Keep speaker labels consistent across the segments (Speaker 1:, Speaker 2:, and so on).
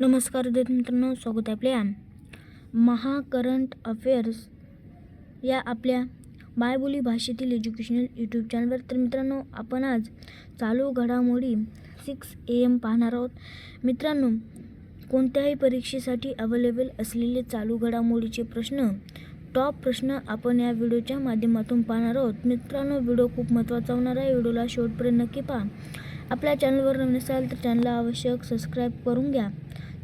Speaker 1: नमस्कार विद्यार्थी मित्रांनो स्वागत आहे आपल्या महा करंट अफेअर्स या आपल्या मायबोली भाषेतील एज्युकेशनल यूट्यूब चॅनलवर. तर मित्रांनो आपण आज चालू घडामोडी सिक्स ए एम पाहणार आहोत. मित्रांनो कोणत्याही परीक्षेसाठी अवेलेबल असलेले चालू घडामोडीचे प्रश्न टॉप प्रश्न आपण या व्हिडिओच्या माध्यमातून पाहणार आहोत. मित्रांनो व्हिडिओ खूप महत्त्वाचा होणार आहे. व्हिडिओला शेवटपर्यंत नक्की पहा. आपल्या चॅनलवर नवीन असाल तर चॅनलला आवश्यक सबस्क्राईब करून घ्या.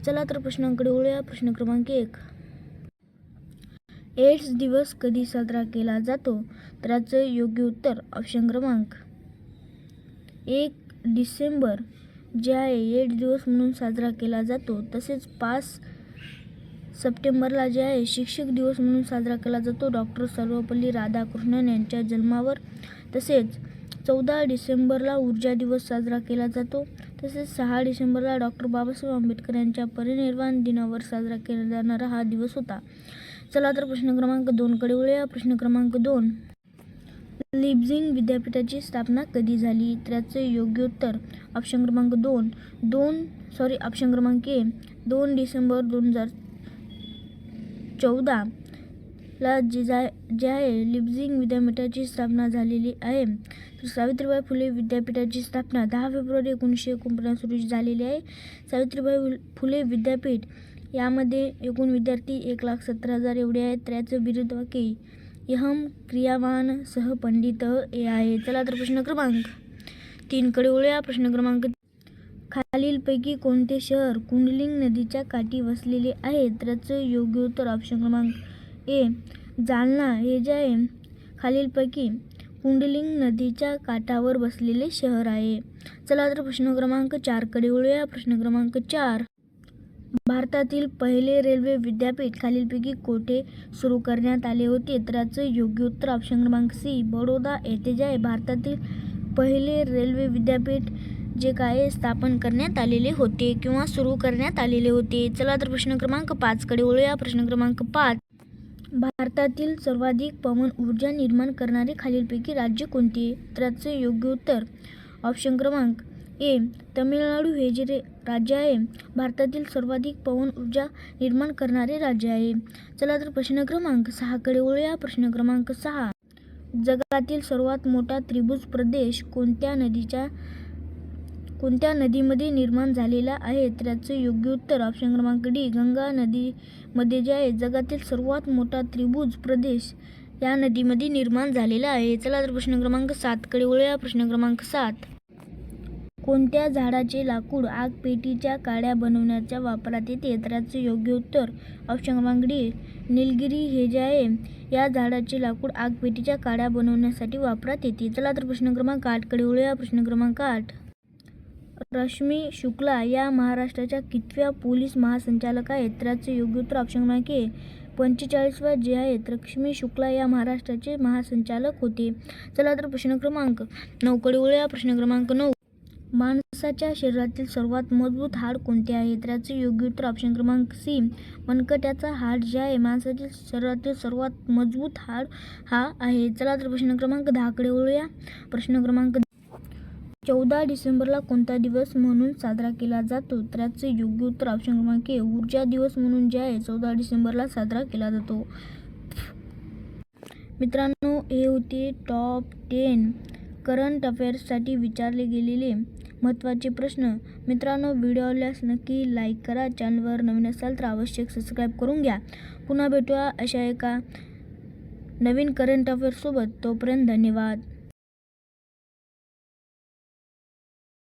Speaker 1: चला तर प्रश्नांकडे वळूया. प्रश्न क्रमांक एक. एड्स दिवस कधी साजरा केला जातो? तर याचं योग्य उत्तर ऑप्शन क्रमांक एक डिसेंबर जे आहे एड्स दिवस म्हणून साजरा केला जातो तसेच पाच सप्टेंबरला जे आहे शिक्षक दिवस म्हणून साजरा केला जातो डॉक्टर सर्वपल्ली राधाकृष्णन यांच्या जन्मावर. तसेच चौदा डिसेंबरला ऊर्जा दिवस साजरा केला जातो. तसेच सहा डिसेंबरला डॉक्टर बाबासाहेब आंबेडकर यांच्या परिनिर्वाण दिनावर साजरा केला जाणारा हा दिवस होता. चला तर प्रश्न क्रमांक दोनकडे वळूया. प्रश्न क्रमांक दोन. लिब्झिंग विद्यापीठाची स्थापना कधी झाली? तर याचे योग्य उत्तर ऑप्शन क्रमांक दोन. दोन सॉरी ऑप्शन क्रमांक ए. दोन डिसेंबर दोन हजार चौदा. ला जे जे आहे लिब्झिंग विद्यापीठाची स्थापना झालेली आहे. तर सावित्रीबाई फुले विद्यापीठाची स्थापना दहा फेब्रुवारी एकोणीसशे एकोणपन्नास रोजी झालेली आहे. सावित्रीबाई फुले विद्यापीठ यामध्ये एकूण विद्यार्थी एक लाख सत्तर हजार एवढे आहेत. तर याचं वाक्य यहम क्रियावान सह पंडित ए आहे. चला तर प्रश्न क्रमांक तीनकडे वळूया. प्रश्न क्रमांक खालीलपैकी कोणते शहर कुंडलिंग नदीच्या काठी वसलेले आहे? तर याचं योग्य उत्तर ऑप्शन क्रमांक ए जालना हे जे आहे खालीलपैकी कुंडलिंग नदीच्या काठावर बसलेले शहर आहे. चला तर प्रश्न क्रमांक चारकडे वळूया. प्रश्न क्रमांक चार. भारतातील पहिले रेल्वे विद्यापीठ खालीलपैकी कोठे सुरू करण्यात आले होते? तर याचं योग्य उत्तर ऑप्शन क्रमांक सी बडोदा येथे जे आहे भारतातील पहिले रेल्वे विद्यापीठ जे काय स्थापन करण्यात आलेले होते किंवा सुरू करण्यात आलेले होते. चला तर प्रश्न क्रमांक पाचकडे वळूया. प्रश्न क्रमांक पाच. भारतातील सर्वाधिक पवन ऊर्जा निर्माण करणारे खालीलपैकी राज्य कोणते? त्याचे योग्य उत्तर ऑप्शन क्रमांक ए तमिळनाडू हे जे रे- राज्य आहे भारतातील सर्वाधिक पवन ऊर्जा निर्माण करणारे राज्य आहे. चला तर प्रश्न क्रमांक सहाकडे वळूया. प्रश्न क्रमांक सहा. जगातील सर्वात मोठा त्रिभुज प्रदेश कोणत्या नदीच्या कोणत्या नदीमध्ये निर्माण झालेला आहे त्याचं योग्य उत्तर ऑप्शन क्रमांक डी गंगा नदीमध्ये जे आहे जगातील सर्वात मोठा त्रिभुज प्रदेश या नदीमध्ये निर्माण झालेला आहे. चला तर प्रश्न क्रमांक सातकडे वळूया प्रश्न क्रमांक सात. कोणत्या झाडाचे लाकूड आग पेटीच्या काड्या बनवण्याच्या वापरात येते? त्याचं योग्य उत्तर ऑप्शन क्रमांक डी निलगिरी हे जे आहे या झाडाचे लाकूड आग पेटीच्या काड्या बनवण्यासाठी वापरात येते. चला तर प्रश्न क्रमांक आठकडे वळूया प्रश्न क्रमांक आठ. रश्मी शुक्ला या महाराष्ट्राच्या कितव्या पोलीस महासंचालक आहेत? तर योग्य उत्तर ऑप्शन क्रमांक ए पंचेचाळीसव्या जे आहेत रश्मी शुक्ला या महाराष्ट्राचे महासंचालक होते. चला तर प्रश्न क्रमांक नऊकडे वळूया प्रश्न क्रमांक नऊ. माणसाच्या शरीरातील सर्वात मजबूत हाड कोणते आहे? त्याचे योग्य उत्तर ऑप्शन क्रमांक सी मनकट्याचा हाड जे आहे माणसातील शरीरातील सर्वात मजबूत हाड हा आहे. चला तर प्रश्न क्रमांक दहाकडे वळूया प्रश्न क्रमांक चौदा डिसेंबरला कोणता दिवस म्हणून साजरा केला जातो? तर याचे योग्य उत्तर ऑप्शन क्रमांक ए ऊर्जा दिवस म्हणून जे आहे चौदा डिसेंबरला साजरा केला जातो. मित्रांनो हे होते टॉप टेन करंट अफेअर्ससाठी विचारले गेलेले महत्त्वाचे प्रश्न. मित्रांनो व्हिडिओ आवडल्यास नक्की लाईक करा. चॅनलवर नवीन असाल तर आवश्यक सबस्क्राईब करून घ्या. पुन्हा भेटूया अशा एका नवीन करंट अफेअर्ससोबत तोपर्यंत धन्यवाद.